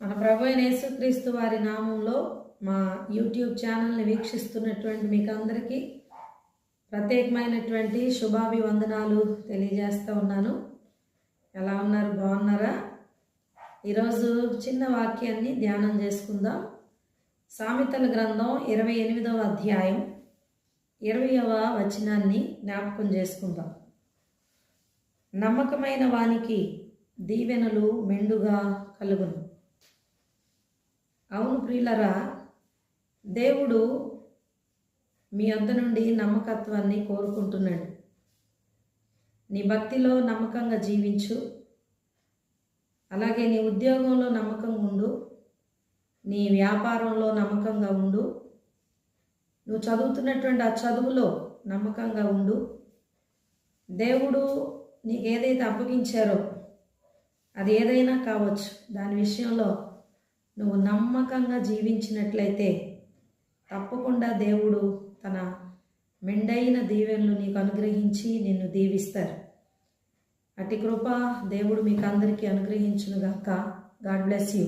మన ప్రభు యేసుక్రీస్తు వారి నామంలో మా యూట్యూబ్ ఛానల్ని వీక్షిస్తున్నటువంటి మీకు అందరికీ ప్రత్యేకమైనటువంటి శుభాభివందనాలు తెలియజేస్తూ ఉన్నాను. ఎలా ఉన్నారు? బాగున్నారా? ఈరోజు చిన్న వాక్యాన్ని ధ్యానం చేసుకుందాం. సామెతల గ్రంథం ఇరవై ఎనిమిదవ అధ్యాయం ఇరవయవ వచనాన్ని జ్ఞాపకం చేసుకుందాం. నమ్మకమైన వానికి దీవెనలు మెండుగా కలుగును. అవును ప్రియులరా దేవుడు మీ వద్ద నుండి నమ్మకత్వాన్ని కోరుకుంటున్నాడు. నీ భక్తిలో నమ్మకంగా జీవించు. అలాగే నీ ఉద్యోగంలో నమ్మకంగా ఉండు. నీ వ్యాపారంలో నమ్మకంగా ఉండు. నువ్వు చదువుతున్నటువంటి ఆ చదువులో నమ్మకంగా ఉండు. దేవుడు నీకు ఏదైతే అప్పగించారో అది ఏదైనా కావచ్చు. దాని విషయంలో నువ్వు నమ్మకంగా జీవించినట్లయితే తప్పకుండా దేవుడు తన మెండైన దీవెనలు నీకు అనుగ్రహించి నిన్ను దీవిస్తారు. అటి కృప దేవుడు మీకు అందరికీ అనుగ్రహించునుగాక. God bless you.